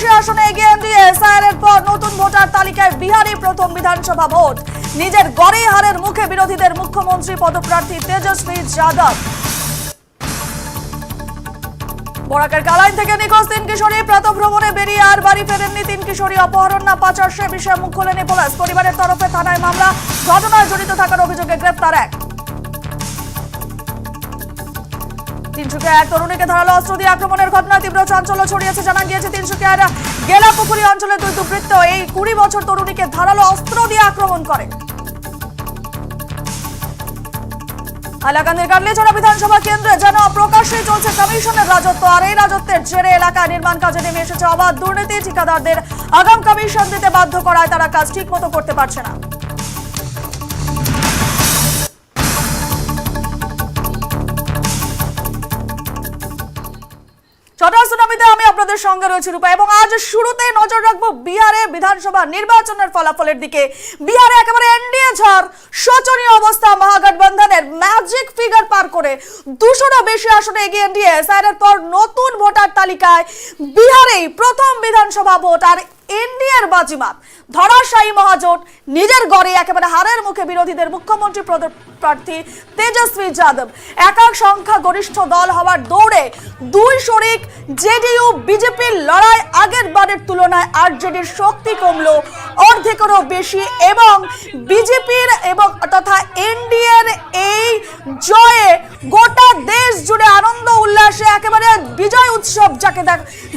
বেশি আসনে এগিয়ে এনডিএ এসআইআর এর পর নতুন ভোটার তালিকায় বিহারে প্রথম বিধানসভা ভোট। নিজের গড়ে হারের মুখে বিরোধীদের মুখ্যমন্ত্রী পদপ্রার্থী তেজস্বী যাদব। বরাকের কালাইন থেকে নিখোঁজ তিন কিশোরী প্রাতভ্রমণে বেরিয়ে আর বাড়ি ফেরেননি তিন কিশোরী। অপহরণ না পাচার সে বিষয়ে মুখ খোলেনি পুলিশ। পরিবারের তরফে থানায় মামলা। ঘটনায় জড়িত থাকার অভিযোগে গ্রেপ্তার এক। তিনশুকিয়া এক তরুণীকে ধারালো অস্ত্র দিয়ে আক্রমণের ঘটনায় তীব্র চাঞ্চল্য ছড়িয়েছে, জানা গিয়েছে তিনশুকিয়ার গেলাপুকুরি অঞ্চলে দুই দুর্বৃত্ত এই কুড়ি বছর তরুণীকে ধারালো অস্ত্র দিয়ে আক্রমণ করে। হাইলাকান্দির গার্লিচড়া বিধানসভা কেন্দ্রে যেন প্রকাশ্যে চলছে কমিশনের রাজত্ব, আর এই রাজত্বের জেরে এলাকায় নির্মাণ কাজে নেমে এসেছে অবাধ দুর্নীতি। ঠিকাদারদের আগাম কমিশন দিতে বাধ্য করায় তারা কাজ ঠিক মতো করতে পারছে না। ছটার সুনামিতে আমি আপনাদের সঙ্গে রয়েছি রূপা, এবং আজ শুরুতে নজর রাখব বিহারে বিধানসভা নির্বাচনের ফলাফলের দিকে। বিহারে একেবারে এনডিএ ঝড়, শোচনীয় অবস্থা মহাগঠবন্ধনের ম্যাজিক ফিগার পার করে দুশোরও বেশি আসনে এগিয়ে এনডিএ। এর পর নতুন ভোটার তালিকায় বিহারেই প্রথম বিধানসভা ভোট, আর এনডিএর বাজিমাত। ধরাশায়ী মহাজোট নিজের গড়ে একেবারে হারের মুখে বিরোধীদের মুখ্যমন্ত্রী প্রার্থী তেজস্বী যাদব। একক সংখ্যা গরিষ্ঠ দল হওয়ার দৌড়ে দুই শরিক জেডিইউ বিজেপির লড়াই আগের বারের তুলনায় আরজেডির শক্তি কমলো, অর্ধেকেরও বেশি এবং বিজেপির এবং তথা এনডিএর এই জয়ে গোটা দেশ জুড়ে আনন্দ উল্লাসে একেবারে বিজয় উৎসব যাকে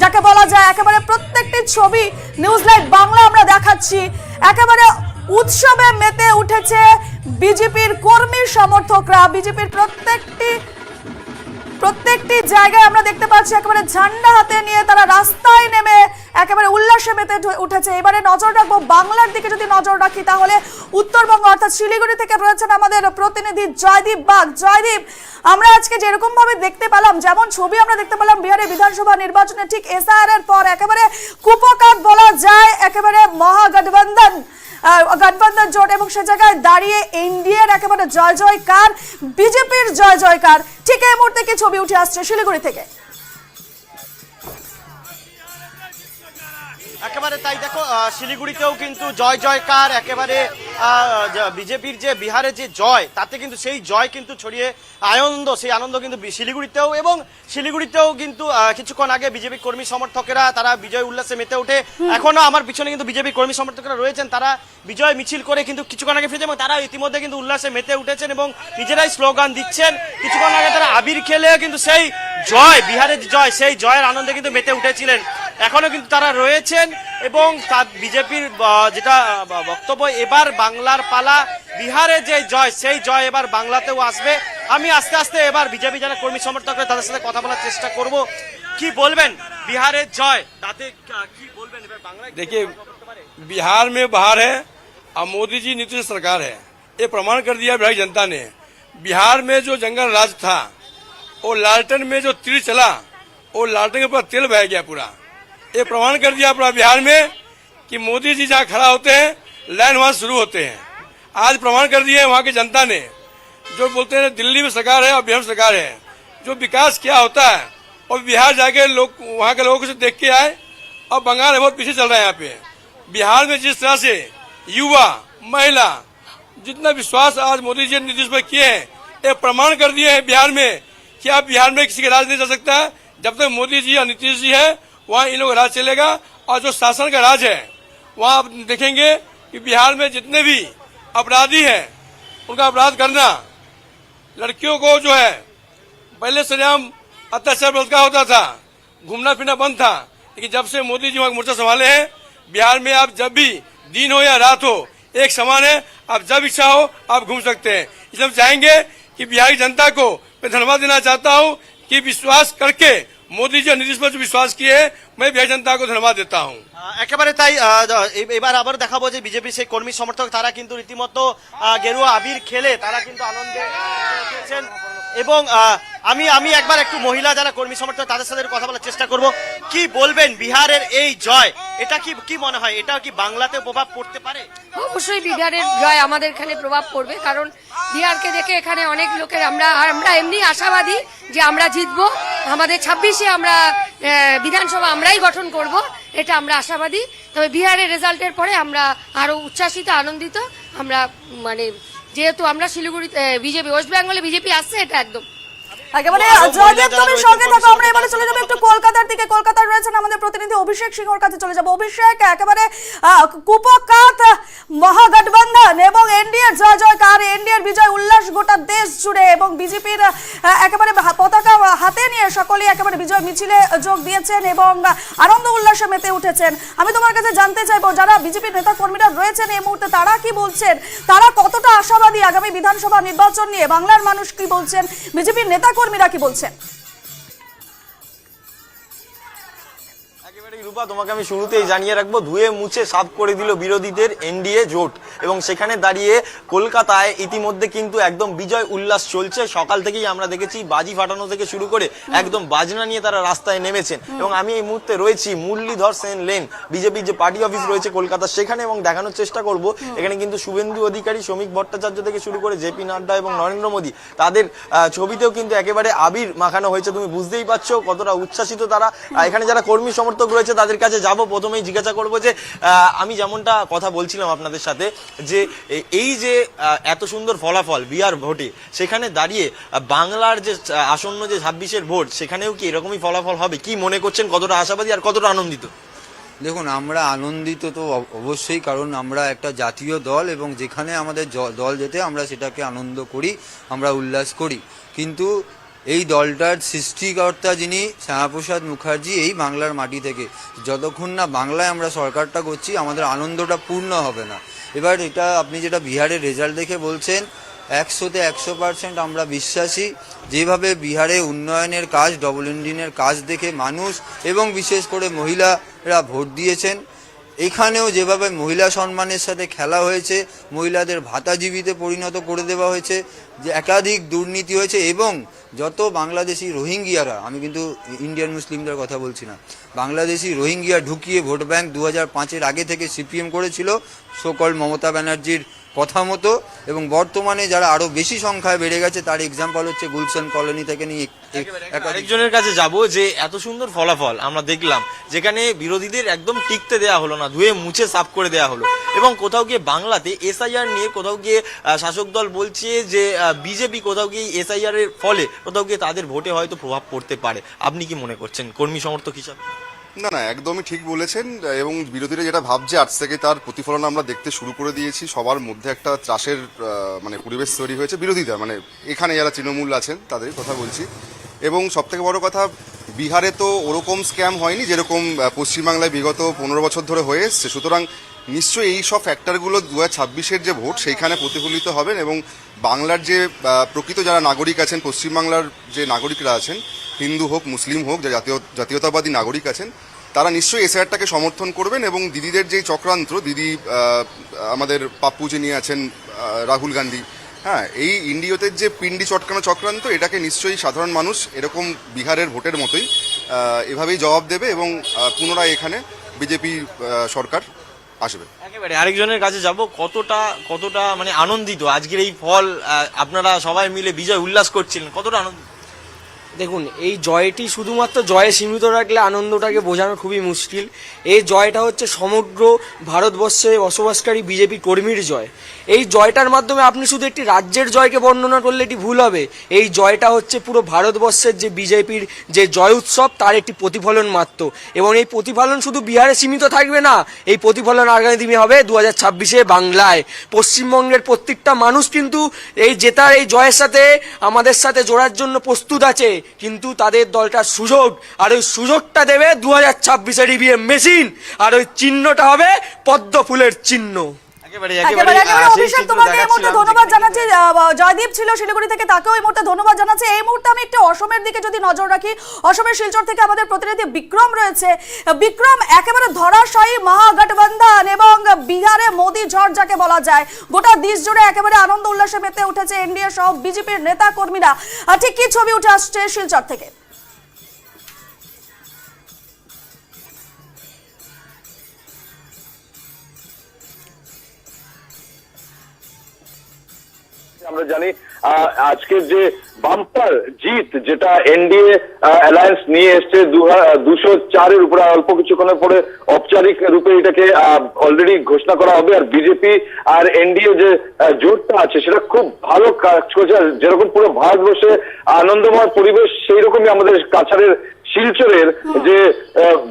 যাকে বলা যায় একেবারে প্রত্যেকটি ছবি নিউজ লাইভ বাংলা আমরা দেখাচ্ছি। একেবারে উৎসবে মেতে উঠেছে বিজেপির কর্মী সমর্থকরা। বিজেপির প্রত্যেকটি প্রত্যেকটি জায়গায় আমরা দেখতে পাচ্ছি একেবারে ঝান্ডা হাতে নিয়ে তারা রাস্তায় নেমে একেবারে উল্লাসে মেতে উঠেছে। এবারে নজর রাখব বাংলার দিকে যদি নজর রাখি, তাহলে উত্তরবঙ্গ, অর্থাৎ শিলিগুড়ি থেকে রয়েছেন আমাদের প্রতিনিধি জয়দীপ বাগ। জয়দীপ, আমরা আজকে যেরকম ভাবে দেখতে পেলাম, যেমন ছবি আমরা দেখতে পেলাম বিহারে বিধানসভা নির্বাচনে, ঠিক এসআর এর পর একেবারে কুপকাত বলা যায়, একেবারে মহাগঠবন্ধন গঠবন্ধন জোট এবং সে জায়গায় দাঁড়িয়ে এনডিএর একেবারে জয় জয়কার বিজেপির জয় জয়কার ঠিক এই মুহূর্তে কি ছবি উঠে আসছে শিলিগুড়ি থেকে? একেবারে তাই দেখো শিলিগুড়িতেও কিন্তু জয় জয়কার, একেবারে বিজেপির যে বিহারে যে জয়, তাতে কিন্তু সেই জয় কিন্তু ছড়িয়ে আনন্দ, সেই আনন্দ কিন্তু শিলিগুড়িতেও এবং শিলিগুড়িতেও কিন্তু কিছুক্ষণ আগে বিজেপি কর্মী সমর্থকেরা, তারা বিজয় উল্লাসে মেতে ওঠে। এখনও আমার পিছনে কিন্তু বিজেপি কর্মী সমর্থকরা রয়েছেন, তারা বিজয় মিছিল করে কিন্তু কিছুক্ষণ আগে ফিরেছে এবং তারা ইতিমধ্যে কিন্তু উল্লাসে মেতে উঠেছেন এবং নিজেরাই স্লোগান দিচ্ছেন। কিছুক্ষণ আগে তারা আবির খেলে কিন্তু সেই জয়, বিহারের জয়, সেই জয়ের আনন্দে কিন্তু মেতে উঠেছিলেন। এখনো কিন্তু তারা রয়েছেন এবং তার বিজেপির যেটা আহ, বক্তব্য এবার বাংলার পালা বিহারে যে জয় সেই জয় এবার বাংলাতেও আসবে আমি আস্তে আস্তে এবার বিজেপি যারা কর্মী সমর্থক রয়েছে, তাদের সাথে কথা বলার চেষ্টা করব কি বলবেন বিহারের জয় তাতে আহ, কি বলবেন এবার বাংলায় কি देखिए প্রভাব পড়তে পারে? बिहार में बाहर है और मोदी जी नीतीश सरकार है ये प्रमाण कर दिया बिहार की जनता ने बिहार में जो जंगल राज था वो लालटेन में जो तीर चला वो लालटेन के ऊपर तेल बह गया पूरा ये प्रमाण कर दिया पूरा बिहार में कि मोदी जी जहाँ खड़ा होते हैं लाइन वहाँ शुरू होते हैं। आज प्रमाण कर है वहाँ की जनता ने। जो बोलते हैं, दिल्ली में सरकार है और बिहार सरकार है। जो विकास क्या होता है, और बिहार जाके लोग, वहाँ के लोगों से देख के आए, और बंगाल बहुत पीछे चल रहा है यहाँ पे। बिहार में जिस तरह से युवा, महिला, जितना विश्वास आज मोदी जी ने नीतीश पर किए हैं, ये प्रमाण कर दिए हैं बिहार में कि अब बिहार में किसी का राज नहीं चल सकता। जब तक मोदी जी और नीतीश जी है वहाँ इन लोग राज चलेगा और जो शासन का राज है, वहाँ आप देखेंगे कि बिहार में जितने भी अपराधी हैं, उनका अपराध करना, लड़कियों को जो है, पहले सरेआम अत्याचार बलात्कार होता था, घूमना फिरना बंद था, लेकिन जब से मोदी जी वहाँ मोर्चा संभाले हैं, बिहार में आप जब भी दिन हो या रात हो, एक समान है, आप जब इच्छा हो, आप घूम सकते हैं। इसलिए हम चाहेंगे कि बिहार की जनता को मैं धन्यवाद देना चाहता हूँ कि विश्वास करके मोदी जी और नीतीश पर जो विश्वास किए हैं, मैं बिहार जनता को धन्यवाद देता हूँ আহ, একেবারে তাই আহ, এ- এবার আবার দেখাবো যে বিজেপি সেই কর্মী সমর্থক তারা কিন্তু রীতিমতো আহ, গেরুয়া আবির খেলে তারা কিন্তু আনন্দে উঠেছেন এবং আহ, আমি আমি একবার একটু মহিলা যারা কর্মী সমর্থক তাদের সাথে কথা বলার চেষ্টা করব কি বলবেন বিহারের এই জয়? এটা কি কি মনে হয়? এটা কি বাংলাতে প্রভাব পড়তে পারে? অবশ্যই বিহারের জয় আমাদের এখানে প্রভাব পড়বে, কারণ বিহারকে দেখে এখানে অনেক লোকের আমরা আমরা এমনি আশাবাদী যে আমরা জিতবো। আমাদের ছাব্বিশে আমরা বিধানসভা আমরাই গঠন করব, এটা আমরা আশাবাদী। তবে বিহারের রেজাল্টের পরে আমরা আরও উচ্ছ্বাসিত, আনন্দিত। আমরা মানে যেহেতু আমরা শিলিগুড়িতে বিজেপি, ওয়েস্ট বেঙ্গলে বিজেপি আসছে, এটা একদম একেবারে জয়দেব তুমি সঙ্গে থাকো আমরা এবারে চলে যাব একটু কলকাতার দিকে কলকাতার রয়েছেন আমাদের প্রতিনিধি অভিষেক সিংহর কাছে চলে যাব। অভিষেক একেবারে কুপকাত মহাগঠবন্ধন এবং এনডিএর জয় জয়কার এনডিএর বিজয় উল্লাস গোটা দেশ জুড়ে এবং বিজেপির একেবারে পতাকা হাতে নিয়ে সকলেই একেবারে বিজয় মিছিলে যোগ দিয়েছেন এবং আনন্দ উল্লাসে মেতে উঠেছেন। আমি তোমার কাছে জানতে চাইব যারা বিজেপির নেতা কর্মীরা রয়েছেন এই মুহূর্তে তারা কি বলছেন? তারা কতটা আশাবাদী আগামী বিধানসভা নির্বাচন নিয়ে? বাংলার মানুষ কি বলছেন? বিজেপির নেতা কর্মীরা কি বলছেন? রূপা, তোমাকে আমি শুরুতেই জানিয়ে রাখব, ধুয়ে মুছে সাফ করে দিল বিরোধীদের এনডিএ জোট। এবং সেখানে দাঁড়িয়ে কলকাতায় ইতিমধ্যে কিন্তু একদম বিজয় উল্লাস চলছে। সকাল থেকেই আমরা দেখেছি বাজি ফাটানো থেকে শুরু করে একদম বাজনা নিয়ে তারা রাস্তায় নেমেছেন। এবং আমি এই মুহূর্তে রয়েছি মুরলীধর সেন লেন, বিজেপির যে পার্টি অফিস রয়েছে কলকাতা, সেখানে এবং দেখানোর চেষ্টা করব। এখানে কিন্তু শুভেন্দু অধিকারী, শ্রমিক ভট্টাচার্য থেকে শুরু করে জেপি নাড্ডা এবং নরেন্দ্র মোদী, তাদের ছবিতেও কিন্তু একেবারে আবির মাখানো হয়েছে, তুমি বুঝতেই পারছ কতটা উচ্ছ্বাসিত তারা। এখানে যারা কর্মী সমর্থক রয়েছে তাদের কাছে যাব, প্রথমেই জিজ্ঞাসা করব যে আমি যেমনটা কথা বলছিলাম আপনাদের সাথে, যে এই যে এত সুন্দর ফলাফল বিহার ভোটে, সেখানে দাঁড়িয়ে বাংলার যে আসন্ন যে ছাব্বিশের ভোট, সেখানেও কি এরকমই ফলাফল হবে? কি মনে করছেন কতটা আশাবাদী আর কতটা আনন্দিত? দেখুন, আমরা আনন্দিত তো অব- অবশ্যই, কারণ আমরা একটা জাতীয় দল এবং যেখানে আমাদের দল যেতে আমরা সেটাকে আনন্দ করি, আমরা উল্লাস করি। কিন্তু এই দলটার সৃষ্টিকর্তা যিনি শ্যামাপ্রসাদ মুখার্জি, এই বাংলার মাটি থেকে। যতক্ষণ না বাংলায় আমরা সরকারটা করছি, আমাদের আনন্দটা পূর্ণ হবে না। এবার এটা আপনি যেটা বিহারের রেজাল্ট দেখে বলছেন, একশোতে একশো পার্সেন্ট আমরা বিশ্বাসী। যেভাবে বিহারে উন্নয়নের কাজ ডবল ইঞ্জিনের কাজ দেখে মানুষ এবং বিশেষ করে মহিলারা ভোট দিয়েছেন এখানেও যেভাবে মহিলা সম্মানের সাথে খেলা হয়েছে, মহিলাদের ভাতাজীবীতে পরিণত করে দেওয়া হয়েছে, যে একাধিক দুর্নীতি হয়েছে এবং যত বাংলাদেশি রোহিঙ্গিয়ারা, আমি কিন্তু ইন্ডিয়ান মুসলিমদের কথা বলছি না, বাংলাদেশি রোহিঙ্গিয়া ঢুকিয়ে ভোট ব্যাঙ্ক দু হাজার আগে থেকে সিপিএম করেছিল সকল মমতা ব্যানার্জির কথা মতো এবং বর্তমানে যারা আরও বেশি সংখ্যায় বেড়ে গেছে তার এক্সাম্পল হচ্ছে গুলশান কলোনি থেকে নিয়ে আরেকজনের কাছে যাব যে এত সুন্দর ফলাফল আমরা দেখলাম যেখানে বিরোধীদের একদম টিকতে দেয়া হলো না ধুয়ে মুছে সাফ করে দেয়া হলো। এবং কোথাও গিয়ে বাংলাতে এসআইআর নিয়ে কোথাও গিয়ে শাসক দল বলছে যে বিজেপি কোথাও গিয়ে এসআইআর এর ফলে কোথাও গিয়ে তাদের ভোটে হয়তো প্রভাব পড়তে পারে। আপনি কি মনে করছেন? কর্মী সমর্থক হিসাবে। না না, একদমই ঠিক বলেছেন, এবং বিরোধীরা যেটা ভাবছে, আজ থেকে তার প্রতিফলন আমরা দেখতে শুরু করে দিয়েছি। সবার মধ্যে একটা ত্রাসের মানে পরিবেশ তৈরি হয়েছে। বিরোধীরা মানে এখানে যারা তৃণমূল আছেন, তাদের কথা বলছি। এবং সব থেকে বড় কথা, বিহারে তো ওরকম স্ক্যাম হয়নি যেরকম পশ্চিমবাংলায় বিগত পনেরো বছর ধরে হয়ে এসছে। সুতরাং নিশ্চয়ই এই সব ফ্যাক্টরগুলো দু হাজার যে ভোট, সেইখানে প্রতিফলিত হবেন এবং বাংলার যে প্রকৃত যারা নাগরিক আছেন, পশ্চিমবাংলার যে নাগরিকরা আছেন, হিন্দু হোক, মুসলিম হোক, যে জাতীয়, জাতীয়তাবাদী নাগরিক আছেন, তারা নিশ্চয়ই এসআইআরটাকে সমর্থন করবেন এবং দিদিদের যে চক্রান্ত, দিদি আমাদের পাপ্পু যিনি আছেন রাহুল গান্ধী হ্যাঁ এই ইন্ডিয়তের যে পিন্ডি চটকানো চক্রান্ত, এটাকে নিশ্চয়ই সাধারণ মানুষ এরকম বিহারের ভোটের মতোই এভাবেই জবাব দেবে এবং পুনরায় এখানে বিজেপি সরকার আসবে। একেবারে আরেকজনের কাছে যাব কতটা কতটা মানে আনন্দিত? আজকের এই ফল আপনারা সবাই মিলে বিজয় উল্লাস করছিলেন কতটা আনন্দ? দেখুন এই জয়টি শুধুমাত্র জয়ে সীমিত রাখলে আনন্দটাকে বোঝানো খুবই মুশকিল। এই জয়টা হচ্ছে সমগ্র ভারতবর্ষে বসবাসকারী বিজেপি কর্মীর জয়। এই জয়টার মাধ্যমে আপনি শুধু একটি রাজ্যের জয়কে বর্ণনা করলে এটি ভুল হবে। এই জয়টা হচ্ছে পুরো ভারতবর্ষের যে বিজেপির যে জয় উৎসব, তার একটি প্রতিফলন মাত্র। এবং এই প্রতিফলন শুধু বিহারে সীমিত থাকবে না, এই প্রতিফলন আগামী দিনে হবে দু হাজার ছাব্বিশে বাংলায়। পশ্চিমবঙ্গের প্রত্যেকটা মানুষ কিন্তু এই জেতার এই জয়ের সাথে আমাদের সাথে জোড়ার জন্য প্রস্তুত আছে। কিন্তু তাদের দলটার সুযোগ, আর ওই সুযোগটা দেবে দু হাজার ছাব্বিশের ইভিএম মেশিন আর ওই চিহ্নটা হবে পদ্ম ফুলের চিহ্ন। একেবারে একেবারে একেবারে। একেবারে আহ, সেই অভিষেক তোমাকে এই মুহূর্তে ধন্যবাদ যেখানে জানাচ্ছি। জয়দীপ ছিল শিলিগুড়ি থেকে তাকেও এই মুহূর্তে ধন্যবাদ জানাচ্ছি। এই মুহূর্তে আমি একটু অসমের দিকে যদি নজর রাখি অসমের শিলচর থেকে আমাদের প্রতিনিধি বিক্রম রয়েছে। বিক্রম একেবারে ধরাশায়ী মহাগঠবন্ধন এবং বিহারে মোদি ঝড় যাকে বলা যায়। গোটা দেশ জুড়ে একেবারে আনন্দ উল্লাসে মেতে উঠেছে এনডিএ সহ বিজেপির নেতা কর্মীরা ঠিক কি ছবি উঠে আসছে শিলচর থেকে? আমরা জানি আহ, আজকের যে বাম্পার জিত যেটা এনডিএ অ্যালায়েন্স নিয়ে এসছে দুশো চারের উপরে অল্প কিছুক্ষণের পরে ঔপচারিক রূপে এটাকে অলরেডি ঘোষণা করা হবে। আর বিজেপি আর এনডিএ যে জোটটা আছে সেটা খুব ভালো কাজ করছে। যেরকম পুরো ভারতবর্ষে আনন্দময় পরিবেশ সেই রকমই আমাদের কাছাড়ের শিলচরের যে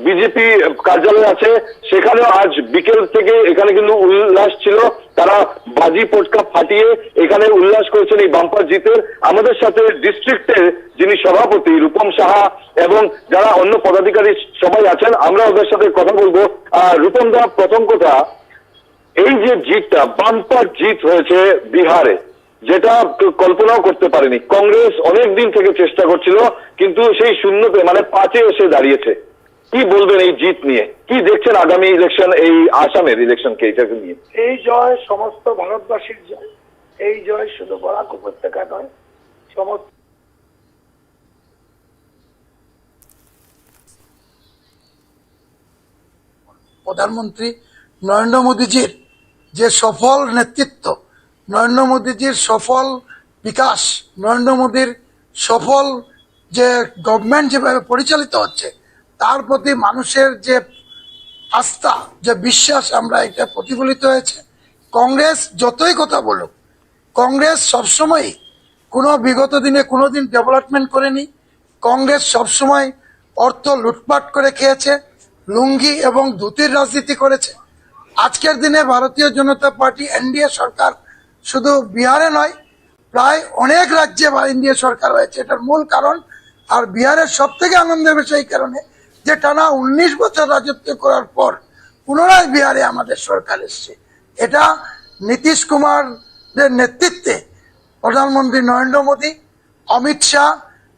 বিজেপি কার্যালয় আছে সেখানেও আজ বিকেল থেকে এখানে কিন্তু উল্লাস ছিল। তারা বাজি পটকা ফাটিয়ে এখানে উল্লাস করেছেন এই বাম্পার জিতের। আমাদের সাথে ডিস্ট্রিক্টের যিনি সভাপতি রূপম সাহা এবং যারা অন্য পদাধিকারী সবাই আছেন আমরা ওদের সাথে কথা বলব। আহ, রূপম দা প্রথম কথা এই যে জিতটা বাম্পার জিত হয়েছে বিহারে। যেটা কল্পনাও করতে পারেনি। কংগ্রেস অনেক দিন থেকে চেষ্টা করছিল কিন্তু সেই শূন্যতে মানে পাঁচে এসে দাঁড়িয়েছে। কি বলবেন এই জিত নিয়ে? কি দেখছেন আগামী ইলেকশন এই আসামের ইলেকশনকে এটাকে নিয়ে? এই জয় সমস্ত ভারতবাসীর জয়। এই জয় শুধু বরাক উপত্যকা নয় সমস্ত প্রধানমন্ত্রী নরেন্দ্র মোদীজির যে সফল নেতৃত্ব নরেন্দ্র মোদীজির সফল বিকাশ, নরেন্দ্র মোদীর সফল যে গভর্নমেন্ট যেভাবে পরিচালিত হচ্ছে, তার প্রতি মানুষের যে আস্থা, যে বিশ্বাস আমরা এটা প্রতিফলিত হয়েছে। কংগ্রেস যতই কথা বলুক, কংগ্রেস সবসময় কোনো বিগত দিনে কোনোদিন ডেভেলপমেন্ট করেনি। কংগ্রেস সবসময় অর্থ লুটপাট করে খেয়েছে, লুঙ্গি এবং ধুতির রাজনীতি করেছে। আজকের দিনে ভারতীয় জনতা পার্টি এনডিএ সরকার শুধু বিহারে নয়, প্রায় অনেক রাজ্যে এনডিএ সরকার হয়েছে, এটার মূল কারণ। আর বিহারের সব থেকে আনন্দের বিষয় এই কারণে যে টানা উনিশ বছর রাজত্ব করার পর পুনরায় বিহারে আমাদের সরকার এসছে। এটা নীতিশ কুমারের নেতৃত্বে প্রধানমন্ত্রী নরেন্দ্র মোদী, অমিত শাহ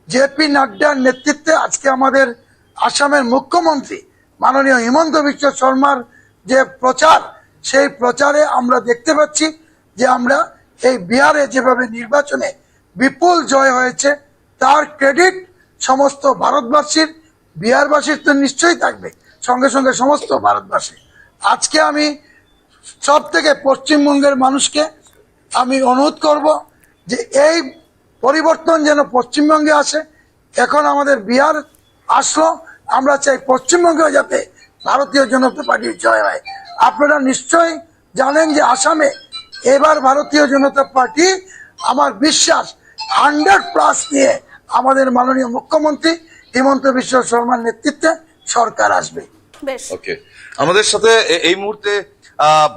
জেপি নাড্ডার নেতৃত্বে আজকে আমাদের আসামের মুখ্যমন্ত্রী মাননীয় হিমন্ত বিশ্ব শর্মার যে প্রচার, সেই প্রচারে আমরা দেখতে পাচ্ছি যে আমরা এই বিহারে যেভাবে নির্বাচনে বিপুল জয় হয়েছে, তার ক্রেডিট সমস্ত ভারতবাসীর, বিহারবাসীর তো নিশ্চয়ই থাকবে, সঙ্গে সঙ্গে সমস্ত ভারতবাসী আজকে আমি সব থেকে পশ্চিমবঙ্গের মানুষকে আমি অনুরোধ করব যে এই পরিবর্তন যেন পশ্চিমবঙ্গে আসে। এখন আমাদের বিহার আসলো, আমরা চাই পশ্চিমবঙ্গেও যাতে ভারতীয় জনতা পার্টির জয় হয়। আপনারা নিশ্চয়ই জানেন যে আসামে এবার ভারতীয় জনতা পার্টি আমার বিশ্বাস হান্ড্রেড প্লাস নিয়ে আমাদের মাননীয় মুখ্যমন্ত্রী হিমন্ত বিশ্ব শর্মার নেতৃত্বে সরকার আসবে। ওকে আমাদের সাথে এই মুহূর্তে আহ,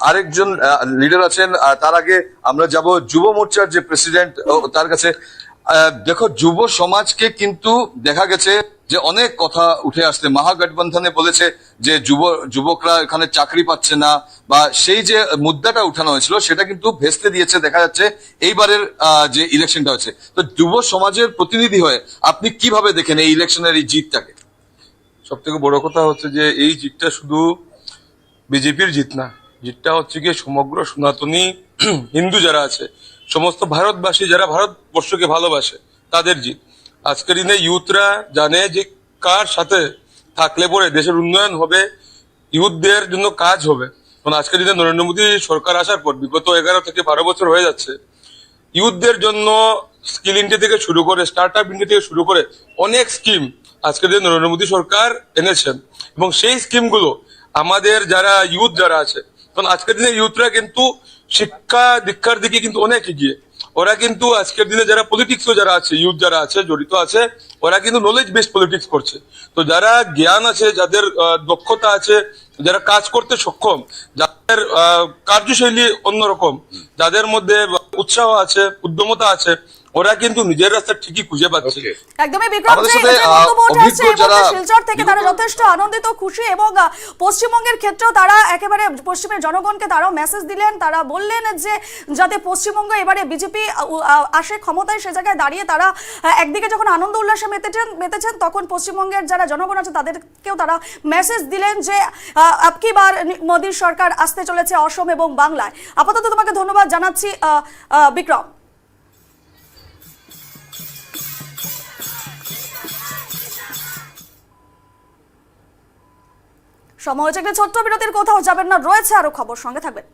আরেকজন লিডার আছেন তার আগে আমরা যাব যুব মোর্চার যে প্রেসিডেন্ট তার কাছে দেখো, যুব সমাজকে কিন্তু দেখা গেছে যে অনেক কথা উঠে আসছে। মহাগঠবন্ধনে বলেছে যে যুব, যুবকরা এখানে চাকরি পাচ্ছে না বা সেই যে মুদ্রাটা উঠানো হয়েছিল, সেটা কিন্তু ভেস্তে দিয়েছে, দেখা যাচ্ছে এইবারের যে ইলেকশনটা হচ্ছে তো যুব সমাজের প্রতিনিধি হয়ে আপনি কীভাবে দেখেন এই ইলেকশনের এই জিতটাকে? সব থেকে বড় কথা হচ্ছে যে এই জিতটা শুধু বিজেপির জিত না, জিতটা হচ্ছে গিয়ে সমগ্র সনাতনী হিন্দু যারা আছে সমস্ত ভারতবাসী যারা ভারতবর্ষকে ভালোবাসে, তাদের জিত। আজকের দিনে ইউথরা জানে যে কার সাথে থাকলে পরে দেশের উন্নয়ন হবে, ইউথদের জন্য কাজ হবে। কারণ আজকের দিনে নরেন্দ্র মোদী সরকার আসার পর, বিগত এগারো থেকে বারো বছর হয়ে যাচ্ছে, ইউথদের জন্য স্কিল ইন্ডিয়া থেকে শুরু করে স্টার্ট আপ ইন্ডিয়া থেকে শুরু করে অনেক স্কিম আজকের দিনে নরেন্দ্র মোদী সরকার এনেছেন। এবং সেই স্কিমগুলো আমাদের যারা ইউথ যারা আছে, কারণ আজকের দিনে ইউথরা কিন্তু শিক্ষা দীক্ষার দিকে কিন্তু অনেক এগিয়ে। ওরা কিন্তু আজকের দিনে যারা পলিটিক্স যারা আছে ইউথ যারা আছে, জড়িত আছে, ওরা কিন্তু নলেজ বেসড পলিটিক্স করছে। তো যারা জ্ঞান আছে, যাদের দক্ষতা আছে, যারা কাজ করতে সক্ষম, যাদের কার্যশৈলী অন্যরকম, যাদের মধ্যে উৎসাহ আছে, উদ্যমতা আছে ওরা কিন্তু নিজের রাস্তা ঠিকই খুঁজে পাচ্ছে। একদমই বিক্রম যারা- শিলচর থেকে তারা যথেষ্ট আনন্দিত খুশি এবং পশ্চিমবঙ্গের ক্ষেত্রেও তারা একেবারে পশ্চিমের জনগণকে তারাও মেসেজ দিলেন। তারা বললেন যে যাতে পশ্চিমবঙ্গ এবারে বিজেপি আসে ক্ষমতায় সে জায়গায় দাঁড়িয়ে তারা একদিকে যখন আনন্দ উল্লাসে মেতেছেন মেতেছেন তখন পশ্চিমবঙ্গের যারা জনগণ আছে তাদেরকেও তারা মেসেজ দিলেন যে আপকি বার মোদীর সরকার আসতে চলেছে অসম এবং বাংলায়। আপাতত তোমাকে ধন্যবাদ জানাচ্ছি বিক্রম। সময় হচ্ছে একটি ছোট্ট বিরতির কোথাও যাবেন না। রয়েছে আরও খবর। সঙ্গে থাকবেন।